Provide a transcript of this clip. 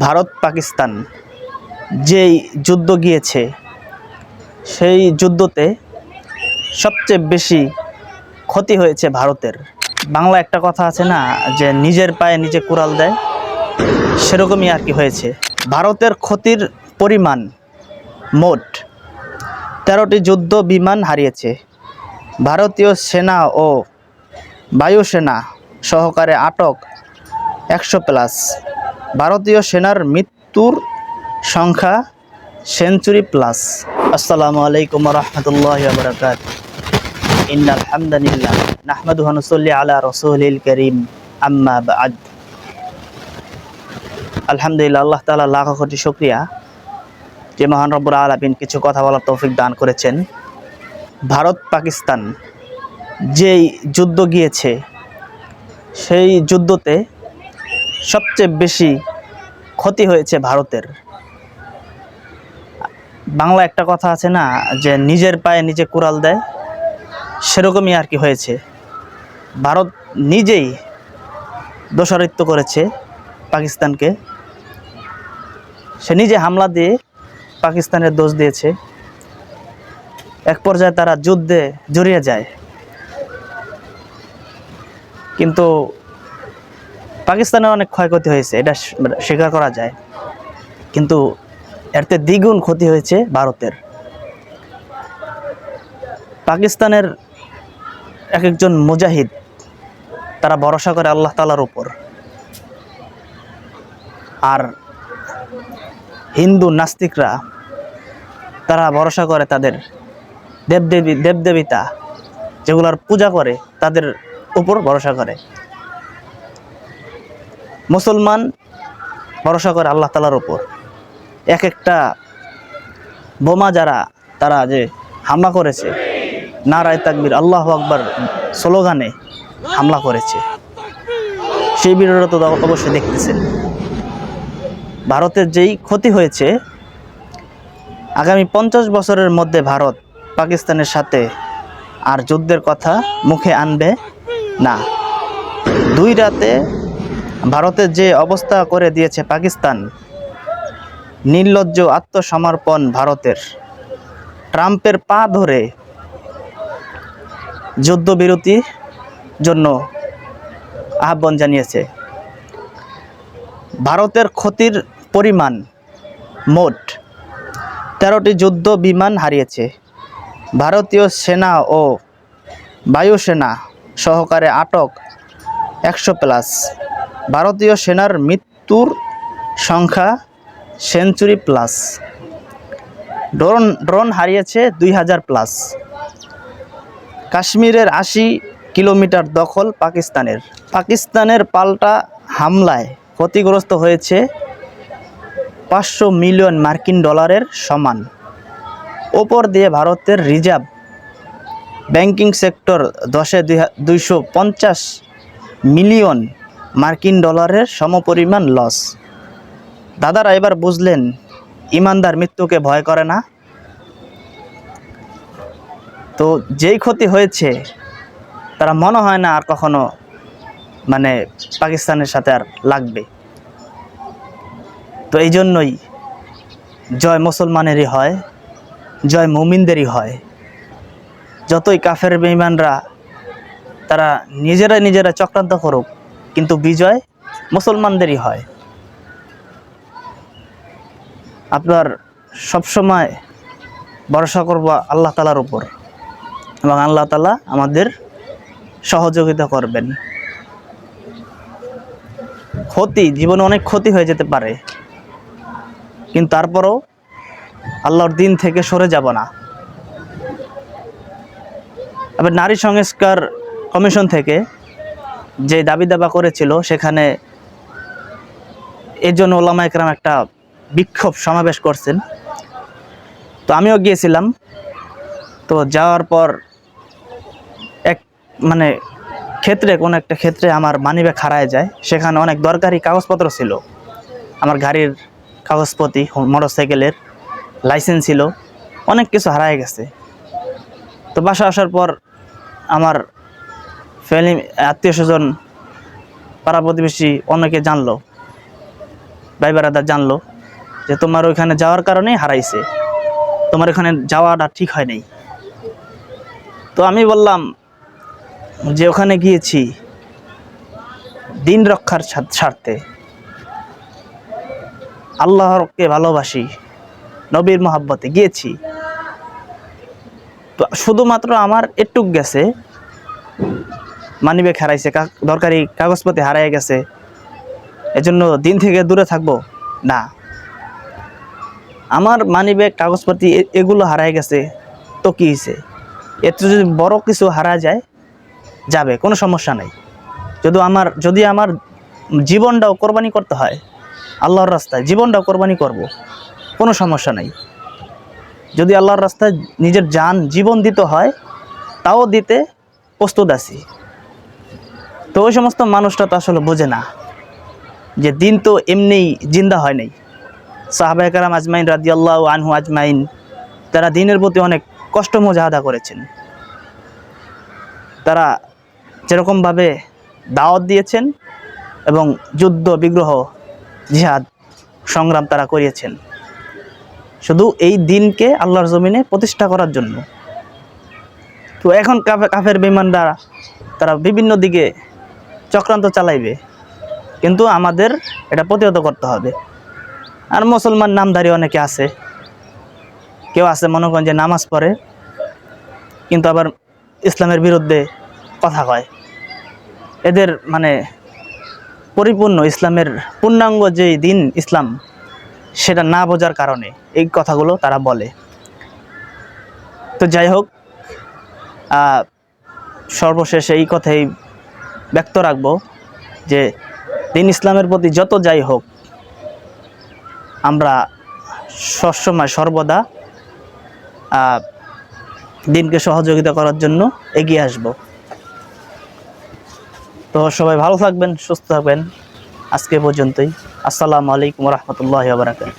ভারত পাকিস্তান যেই যুদ্ধ গিয়েছে, সেই যুদ্ধতে সবচেয়ে বেশি ক্ষতি হয়েছে ভারতের। বাংলা একটা কথা আছে না, যে নিজের পায়ে নিজে কুড়াল দেয়, সেরকমই আর কি হয়েছে। ভারতের ক্ষতির পরিমাণ মোট তেরোটি যুদ্ধ বিমান হারিয়েছে। ভারতীয় সেনা ও বায়ুসেনা সহকারে আটক একশো প্লাস ভারতীয় সেনার মৃত্যুর সংখ্যা সেঞ্চুরি প্লাস। আসসালামু আলাইকুম রহমতুল্লাহ বরকাত আলা আলহামদুলিল্লাহ, আল্লাহ শুকরিয়া। যে মহান কিছু কথা বলার তৌফিক দান করেছেন। ভারত, পাকিস্তান যেই যুদ্ধ গিয়েছে, সেই যুদ্ধতে সবচেয়ে বেশি ক্ষতি হয়েছে ভারতের। বাংলা একটা কথা আছে না, যে নিজের পায়ে নিজে কুড়াল দেয়, সেরকমই আর কি হয়েছে। ভারত নিজেই দোষারিত্ব করেছে পাকিস্তানকে। সে নিজে হামলা দিয়ে পাকিস্তানের দোষ দিয়েছে। এক পর্যায়ে তারা যুদ্ধে জড়িয়ে যায়। কিন্তু পাকিস্তানের অনেক ক্ষয়ক্ষতি হয়েছে, এটা মানে স্বীকার করা যায়। কিন্তু এরতে দ্বিগুণ ক্ষতি হয়েছে ভারতের। পাকিস্তানের এক একজন মুজাহিদ, তারা ভরসা করে আল্লাহ তালার উপর। আর হিন্দু নাস্তিকরা, তারা ভরসা করে তাদের দেবদেবী, দেবদেবিতা, যেগুলার পূজা করে, তাদের উপর ভরসা করে। মুসলমান ভরসা করে আল্লাহ তালার উপর। এক একটা বোমা যারা, তারা যে হামলা করেছে, নারায় তাকবির, আল্লাহ আকবর স্লোগানে হামলা করেছে। সেই ভিডিওটা তো অবশ্যই দেখতেছেন। ভারতের যেই ক্ষতি হয়েছে, আগামী পঞ্চাশ বছরের মধ্যে ভারত পাকিস্তানের সাথে আর যুদ্ধের কথা মুখে আনবে না। দুই রাতে ভারতের যে অবস্থা করে দিয়েছে পাকিস্তান, নির্লজ্জ আত্মসমর্পণ ভারতের। ট্রাম্পের পা ধরে যুদ্ধবিরতির জন্য আহ্বান জানিয়েছে। ভারতের ক্ষতির পরিমাণ মোট তেরোটি যুদ্ধ বিমান হারিয়েছে। ভারতীয় সেনা ও বায়ুসেনা সহকারে আটক একশো প্লাস ভারতীয় সেনার মৃত্যুর সংখ্যা সেঞ্চুরি প্লাস। ড্রোন ড্রোন হারিয়েছে দুই হাজার প্লাস। কাশ্মীরের আশি কিলোমিটার দখল পাকিস্তানের। পাকিস্তানের পাল্টা হামলায় ক্ষতিগ্রস্ত হয়েছে পাঁচশো মিলিয়ন মার্কিন ডলারের সমান। ওপর দিয়ে ভারতের রিজার্ভ ব্যাংকিং সেক্টর দশে দুইশো পঞ্চাশ মিলিয়ন মার্কিন ডলারের সমপরিমাণ লস। দাদারা এবার বুঝলেন, ইমানদার মৃত্যুকে ভয় করে না। তো যেই ক্ষতি হয়েছে, তারা মনে হয় না আর কখনো মানে পাকিস্তানের সাথে আর লাগবে। তো এই জন্যই জয় মুসলমানেরই হয়, জয় মুমিনদেরই হয়। যতই কাফের বেঈমানরা তারা নিজেরা নিজেরা চক্রান্ত করুক কিন্তু বিজয় মুসলমানদেরই হয়। আপনার সবসময় ভরসা করব আল্লাহ তালার উপর এবং আল্লাহ তালা আমাদের সহযোগিতা করবেন। ক্ষতি, জীবনে অনেক ক্ষতি হয়ে যেতে পারে, কিন্তু তারপরও আল্লাহর দিন থেকে সরে যাব না। আবার নারী সংস্কার কমিশন থেকে যে দাবি দাবা করেছিল, সেখানে এর জন্য ওলামা একরাম একটা বিক্ষোভ সমাবেশ করছেন। তো আমিও গিয়েছিলাম। তো যাওয়ার পর এক মানে ক্ষেত্রে, কোনো একটা ক্ষেত্রে আমার মানিব্যাগ হারায় যায়। সেখানে অনেক দরকারি কাগজপত্র ছিল। আমার গাড়ির কাগজপতি মোটর সাইকেলের লাইসেন্স ছিল। অনেক কিছু হারায় গেছে। তো বাসা আসার পর আমার ফ্যামিলি আত্মীয় স্বজন পাড়া প্রতিবেশী অনেকে জানলো, ভাই জানলো যে তোমার ওইখানে যাওয়ার কারণেই হারাইছে। তোমার ওখানে যাওয়াটা ঠিক হয় নাই। তো আমি বললাম যে ওখানে গিয়েছি দিন রক্ষার স্বার্থ- আল্লাহরকে ভালোবাসি, নবীর মহাব্বতে গিয়েছি। তো শুধুমাত্র আমার এটুক গেছে মানিব্যাগ হারাইছে দরকারি কাগজপাতি হারাই গেছে। এজন্য দিন থেকে দূরে থাকব? না। আমার মানিব্যাগ কাগজপাতি এগুলো হারাই গেছে, তো কী হয়েছে এতে যদি বড় কিছু হারা যায়, যাবে, কোনো সমস্যা নাই। যদি আমার যদি আমার জীবনটাও কোরবানি করতে হয়, আল্লাহর রাস্তায় জীবনটাও কোরবানি করব, কোনো সমস্যা নাই। যদি আল্লাহর রাস্তায় নিজের যান জীবন দিতে হয়, তাও দিতে প্রস্তুত আছি। তো ওই সমস্ত মানুষটা তো আসলে বোঝে না যে দিন তো এমনিই জিন্দা হয় নাই। সাহাবাহ কালাম আজমাইন রাদিয়াল্লাহ আনহু আজমাইন, তারা দিনের প্রতি অনেক কষ্ট মোজাহাদা করেছেন। তারা যেরকমভাবে দাওয়াত দিয়েছেন এবং যুদ্ধ, বিগ্রহ, জিহাদ সংগ্রাম তারা করিয়েছেন। শুধু এই দিনকে আল্লাহর জমিনে প্রতিষ্ঠা করার জন্য। তো এখন কাফে, কাফের বিমানরা তারা বিভিন্ন দিকে চক্রান্ত চালাইবে। কিন্তু আমাদের এটা প্রতিহত করতে হবে। আর মুসলমান নামধারী অনেকে আছে। কেউ আছে, মনে করেন যে নামাজ পড়ে, কিন্তু আবার ইসলামের বিরুদ্ধে কথা কয়। এদের মানে পরিপূর্ণ ইসলামের পূর্ণাঙ্গ যে দিন ইসলাম, সেটা না বোঝার কারণে এই কথাগুলো তারা বলে। তো যাই হোক সর্বশেষ এই কথাই ব্যক্ত রাখব যে দিন ইসলামের প্রতি যত যাই হোক, আমরা সবসময় সর্বদা দিনকে সহযোগিতা করার জন্য এগিয়ে আসব। তো সবাই ভালো থাকবেন, সুস্থ থাকবেন। আজকে পর্যন্তই। আসসালামু আলাইকুম রহমতুল্লাহ বারাকাত